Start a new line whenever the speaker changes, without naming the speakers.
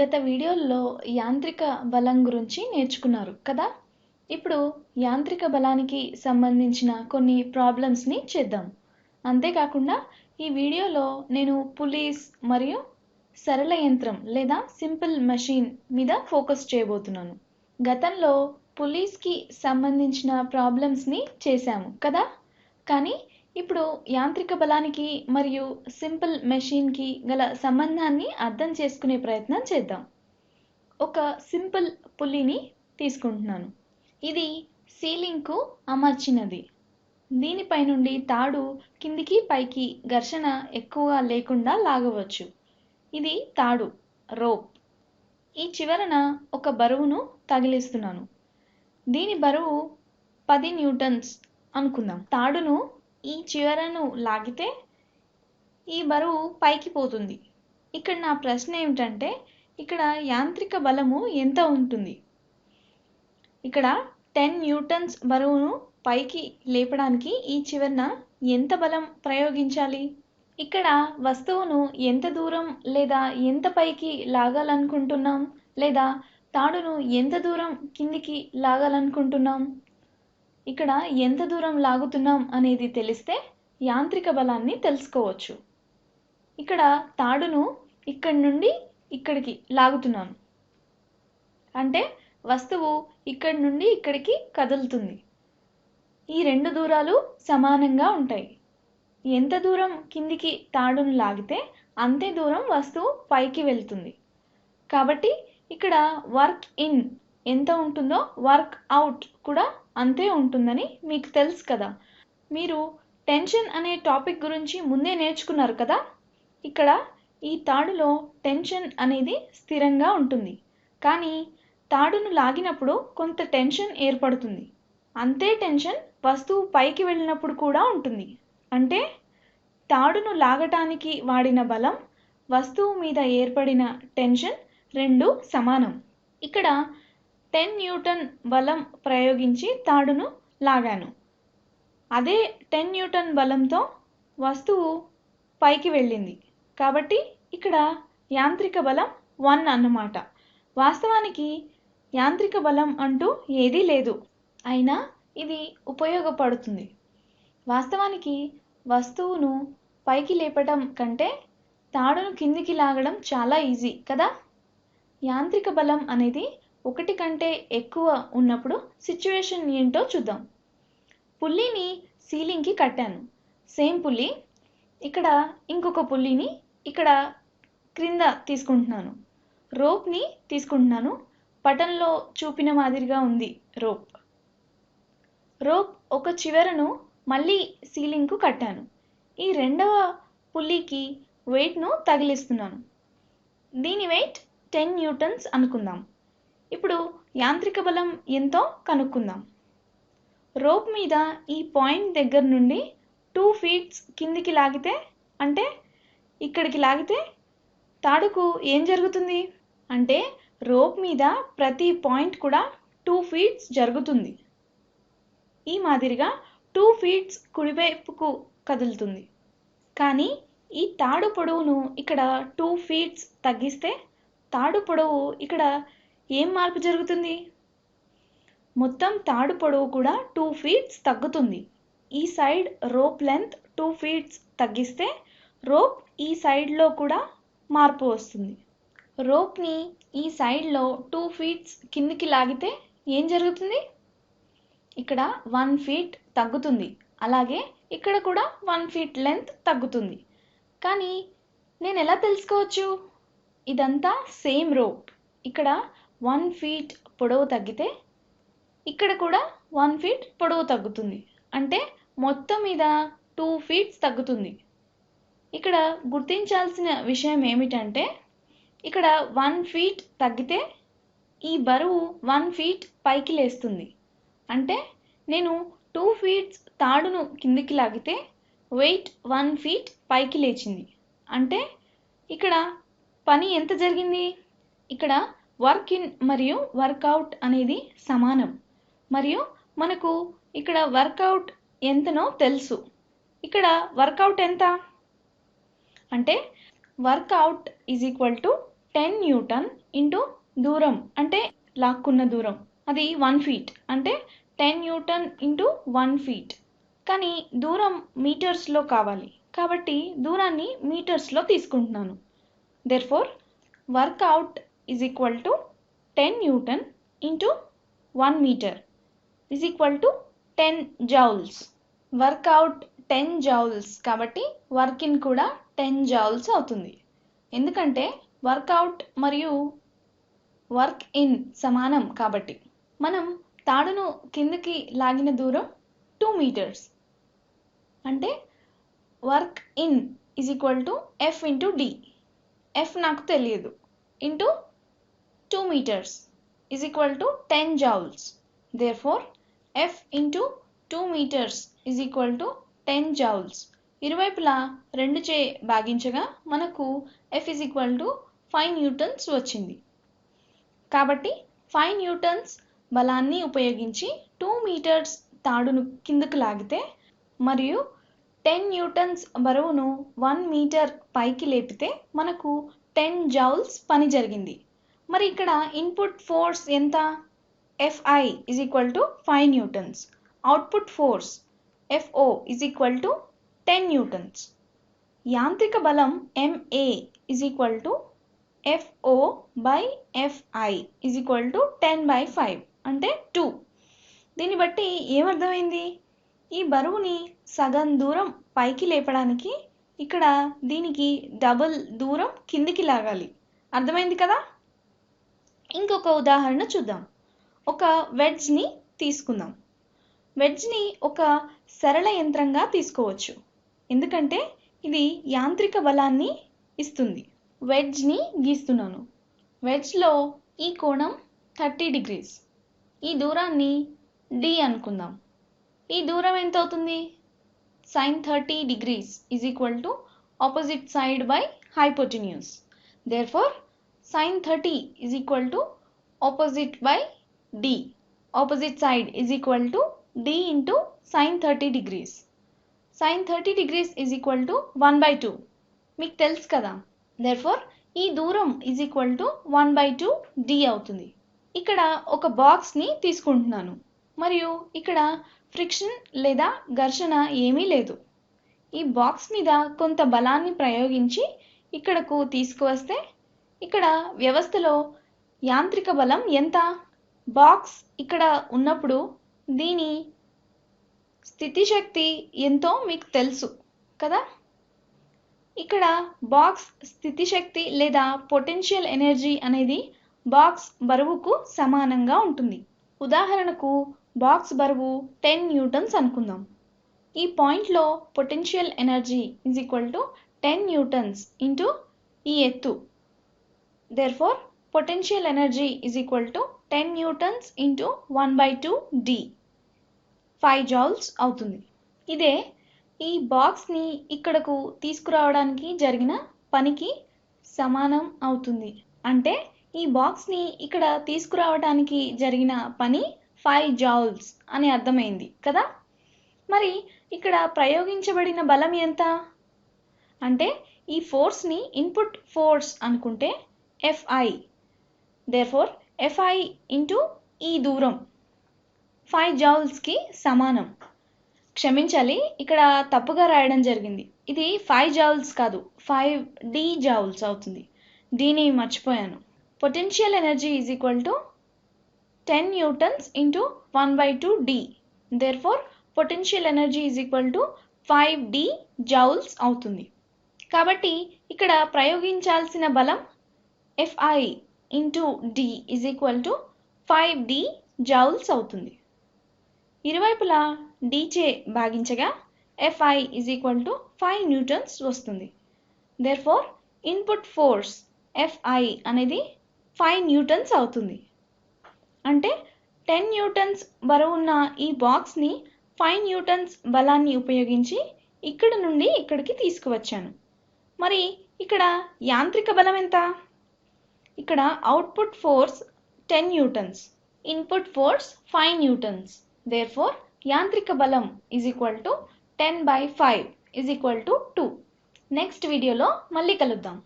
గత వీడియోల్లో యాంత్రిక బలం గురించి నేర్చుకున్నారు కదా? ఇప్పుడు యాంత్రిక బలానికి సంబంధించిన కొన్ని ప్రాబ్లమ్స్ని చేద్దాం. అంతేకాకుండా ఈ వీడియోలో నేను పులీస్ మరియు సరళ యంత్రం లేదా సింపుల్ మెషిన్ మీద ఫోకస్ చేయబోతున్నాను. గతంలో పులీస్కి సంబంధించిన ప్రాబ్లమ్స్ని చేశాము కదా? కానీ ఇప్పుడు యాంత్రిక బలానికి మరియు సింపుల్ మెషిన్కి గల సంబంధాన్ని అర్థం చేసుకునే ప్రయత్నం చేద్దాం. ఒక సింపుల్ పుల్లిని తీసుకుంటున్నాను. ఇది సీలింగ్కు అమర్చినది. దీనిపై నుండి తాడు కిందికి పైకి ఘర్షణ ఎక్కువగా లేకుండా లాగవచ్చు. ఇది తాడు రోప్. ఈ చివరన ఒక బరువును తగిలిస్తున్నాను. దీని బరువు పది న్యూటన్స్ అనుకుందాం. తాడును ఈ చివరను లాగితే ఈ బరువు పైకి పోతుంది. ఇక్కడ నా ప్రశ్న ఏమిటంటే ఇక్కడ యాంత్రిక బలము ఎంత ఉంటుంది? ఇక్కడ టెన్ న్యూటన్స్ బరువును పైకి లేపడానికి ఈ చివరన ఎంత బలం ప్రయోగించాలి? ఇక్కడ వస్తువును ఎంత దూరం లేదా ఎంత పైకి లాగాలనుకుంటున్నాం? లేదా తాడును ఎంత దూరం కిందికి లాగాలనుకుంటున్నాం? ఇక్కడ ఎంత దూరం లాగుతున్నాం అనేది తెలిస్తే యాంత్రిక బలాన్ని తెలుసుకోవచ్చు. ఇక్కడ తాడును ఇక్కడి నుండి ఇక్కడికి లాగుతున్నాను అంటే వస్తువు ఇక్కడి నుండి ఇక్కడికి కదులుతుంది. ఈ రెండు దూరాలు సమానంగా ఉంటాయి. ఎంత దూరం కిందికి తాడును లాగితే అంతే దూరం వస్తువు పైకి వెళ్తుంది. కాబట్టి ఇక్కడ వర్క్ ఇన్ ఎంత ఉంటుందో వర్క్ అవుట్ కూడా అంతే ఉంటుందని మీకు తెలుసు కదా. మీరు టెన్షన్ అనే టాపిక్ గురించి ముందే నేర్చుకున్నారు కదా? ఇక్కడ ఈ తాడులో టెన్షన్ అనేది స్థిరంగా ఉంటుంది. కానీ తాడును లాగినప్పుడు కొంత టెన్షన్ ఏర్పడుతుంది. అంతే టెన్షన్ వస్తువు పైకి వెళ్ళినప్పుడు కూడా ఉంటుంది. అంటే తాడును లాగటానికి వాడిన బలం వస్తువు మీద ఏర్పడిన టెన్షన్ రెండు సమానం. ఇక్కడ టెన్ న్యూటన్ బలం ప్రయోగించి తాడును లాగాను. అదే టెన్ న్యూటన్ బలంతో వస్తువు పైకి వెళ్ళింది. కాబట్టి ఇక్కడ యాంత్రిక బలం వన్ అన్నమాట. వాస్తవానికి యాంత్రిక బలం అంటూ ఏదీ లేదు. అయినా ఇది ఉపయోగపడుతుంది. వాస్తవానికి వస్తువును పైకి లేపటం కంటే తాడును కిందికి లాగడం చాలా ఈజీ కదా? యాంత్రిక బలం అనేది ఒకటి కంటే ఎక్కువ ఉన్నప్పుడు సిచ్యువేషన్ ఏంటో చూద్దాం. పుల్లిని సీలింగ్కి కట్టాను. సేమ్ పుల్లి ఇక్కడ ఇంకొక పుల్లిని ఇక్కడ క్రింద తీసుకుంటున్నాను. రోప్ని తీసుకుంటున్నాను. పటంలో చూపిన మాదిరిగా ఉంది రోప్ రోప్ ఒక చివరను మళ్ళీ సీలింగ్కు కట్టాను. ఈ రెండవ పుల్లికి వెయిట్ను తగిలిస్తున్నాను. దీని వెయిట్ టెన్ న్యూటన్స్ అనుకుందాం. ఇప్పుడు యాంత్రిక బలం ఎంతో కనుక్కుందాం. రోప్ మీద ఈ పాయింట్ దగ్గర నుండి టూ ఫీట్స్ కిందికి లాగితే అంటే ఇక్కడికి లాగితే తాడుకు ఏం జరుగుతుంది? అంటే రోప్ మీద ప్రతి పాయింట్ కూడా టూ ఫీట్స్ జరుగుతుంది. ఈ మాదిరిగా టూ ఫీట్స్ కుడివైపుకు కదులుతుంది. కానీ ఈ తాడు పొడవును ఇక్కడ టూ ఫీట్స్ తగ్గిస్తే తాడు పొడవు ఇక్కడ ఏం మార్పు జరుగుతుంది? మొత్తం తాడు పొడవు కూడా టూ ఫీట్స్ తగ్గుతుంది. ఈ side rope length two feets తగ్గిస్తే రోప్ ఈ సైడ్లో కూడా మార్పు వస్తుంది. రోప్ని ఈ సైడ్లో టూ ఫీట్స్ కిందికి లాగితే ఏం జరుగుతుంది? ఇక్కడ వన్ ఫీట్ తగ్గుతుంది. అలాగే ఇక్కడ కూడా వన్ ఫీట్ లెంత్ తగ్గుతుంది. కానీ నేను ఎలా తెలుసుకోవచ్చు? ఇదంతా సేమ్ రోప్ ఇక్కడ వన్ ఫీట్ పొడవు తగ్గితే ఇక్కడ కూడా వన్ ఫీట్ పొడవు తగ్గుతుంది. అంటే మొత్తం మీద టూ ఫీట్స్ తగ్గుతుంది. ఇక్కడ గుర్తించాల్సిన విషయం ఏమిటంటే ఇక్కడ వన్ ఫీట్ తగ్గితే ఈ బరువు వన్ ఫీట్ పైకి లేస్తుంది. అంటే నేను టూ ఫీట్స్ తాడును కిందికి లాగితే వెయిట్ వన్ ఫీట్ పైకి లేచింది. అంటే ఇక్కడ పని ఎంత జరిగింది? ఇక్కడ వర్క్ ఇన్ మరియు వర్కౌట్ అనేది సమానం. మరియు మనకు ఇక్కడ వర్కౌట్ ఎంతనో తెలుసు. ఇక్కడ వర్కౌట్ ఎంత? అంటే work out is equal to ten newton into దూరం. అంటే లాక్కున్న దూరం. అది వన్ ఫీట్ అంటే ten newton into one feet కానీ దూరం మీటర్స్లో కావాలి. కాబట్టి దూరాన్ని మీటర్స్లో తీసుకుంటున్నాను. Therefore work out work out is equal to ten newton into one metre is equal to ten joules work out ten joules కాబట్టి వర్క్ ఇన్ కూడా టెన్ జౌల్స్ అవుతుంది. ఎందుకంటే వర్కౌట్ మరియు వర్క్ ఇన్ సమానం కాబట్టి మనం తాడును కిందకి లాగిన దూరం టూ మీటర్స్ అంటే work in is equal to F into D F నాకు తెలియదు. Into two metres is equal to ten joules therefore F into two metres is equal to ten joules ఇరువైపులా రెండు చే భాగించగా మనకు F is equal to five newtons వచ్చింది. కాబట్టి five newtons బలాన్ని ఉపయోగించి టూ మీటర్స్ తాడును కిందకు లాగితే మరియు టెన్ న్యూటన్స్ బరువును వన్ మీటర్ పైకి లేపితే మనకు టెన్ జౌల్స్ పని జరిగింది. మరి ఇక్కడ ఇన్పుట్ ఫోర్స్ ఎంత? FI is equal to five newtons output force FO is equal to ten newtons యాంత్రిక బలం MA is equal to FO by FI is equal to ten by five అంటే two దీన్ని బట్టి ఏమర్థమైంది? ఈ బరువుని సగం దూరం పైకి లేపడానికి ఇక్కడ దీనికి డబుల్ దూరం కిందికి లాగాలి. అర్థమైంది కదా? ఇంకొక ఉదాహరణ చూద్దాం. ఒక వెడ్జ్ని తీసుకుందాం. వెడ్జ్ని ఒక సరళ యంత్రంగా తీసుకోవచ్చు. ఎందుకంటే ఇది యాంత్రిక బలాన్ని ఇస్తుంది. వెడ్జ్ని గీస్తున్నాను. వెడ్జ్లో ఈ కోణం థర్టీ డిగ్రీస్ ఈ దూరాన్ని డి అనుకుందాం. ఈ దూరం ఎంత అవుతుంది sine thirty degrees is equal to opposite side by hypotenuse therefore sine thirty is equal to opposite by D opposite side is equal to D into sine thirty degrees sine thirty degrees is equal to one by two మీకు తెలుసు కదా. Therefore ఈ దూరం is equal to one by two D అవుతుంది. ఇక్కడ ఒక బాక్స్ని తీసుకుంటున్నాను. మరియు ఇక్కడ ఫ్రిక్షన్ లేదా ఘర్షణ ఏమీ లేదు. ఈ బాక్స్ మీద కొంత బలాన్ని ప్రయోగించి ఇక్కడకు తీసుకువస్తే ఇక్కడ వ్యవస్థలో యాంత్రిక బలం ఎంత? బాక్స్ ఇక్కడ ఉన్నప్పుడు దీని స్థితి శక్తి ఎంతో మీకు తెలుసు కదా? ఇక్కడ బాక్స్ స్థితిశక్తి లేదా పొటెన్షియల్ ఎనర్జీ అనేది బాక్స్ బరువుకు సమానంగా ఉంటుంది. ఉదాహరణకు బాక్స్ బరువు టెన్ న్యూటన్స్ అనుకుందాం. ఈ పాయింట్లో potential energy is equal to ten newtons into ఈ ఎత్తు. Therefore potential energy is equal to ten newtons into one by two D five joules అవుతుంది. ఇదే ఈ బాక్స్ని ఇక్కడకు తీసుకురావడానికి జరిగిన పనికి సమానం అవుతుంది. అంటే ఈ బాక్స్ని ఇక్కడ తీసుకురావడానికి జరిగిన పని ఫైవ్ జౌల్స్ అని అర్థమైంది కదా? మరి ఇక్కడ ప్రయోగించబడిన బలం ఎంత? అంటే ఈ ఫోర్స్ని ఇన్పుట్ ఫోర్స్ అనుకుంటే FI therefore FI into ఈ దూరం. ఫైవ్ జౌల్స్కి సమానం. క్షమించాలి ఇక్కడ తప్పుగా రాయడం జరిగింది. ఇది ఫైవ్ జౌల్స్ కాదు ఫైవ్ డి జౌల్స్ అవుతుంది. దీని మర్చిపోయాను. Potential energy is equal to ten newtons into one by two D therefore potential energy is equal to five D joules అవుతుంది. కాబట్టి ఇక్కడ ప్రయోగించాల్సిన బలం FI into D is equal to five D joules అవుతుంది. ఇరువైపులా డీచే భాగించగా FI is equal to five newtons వస్తుంది. Therefore input force f i అనేది ఫైవ్ న్యూటన్స్ అవుతుంది. అంటే టెన్ న్యూటన్స్ బరువున్న ఈ బాక్స్ని ఫైవ్ న్యూటన్స్ బలాన్ని ఉపయోగించి ఇక్కడ నుండి ఇక్కడికి తీసుకువచ్చాను. మరి ఇక్కడ యాంత్రిక బలం ఎంత? ఇక్కడ output force ten newtons input force five newtons therefore యాంత్రిక బలం is equal to ten by five is equal to two next వీడియోలో మళ్ళీ కలుద్దాం.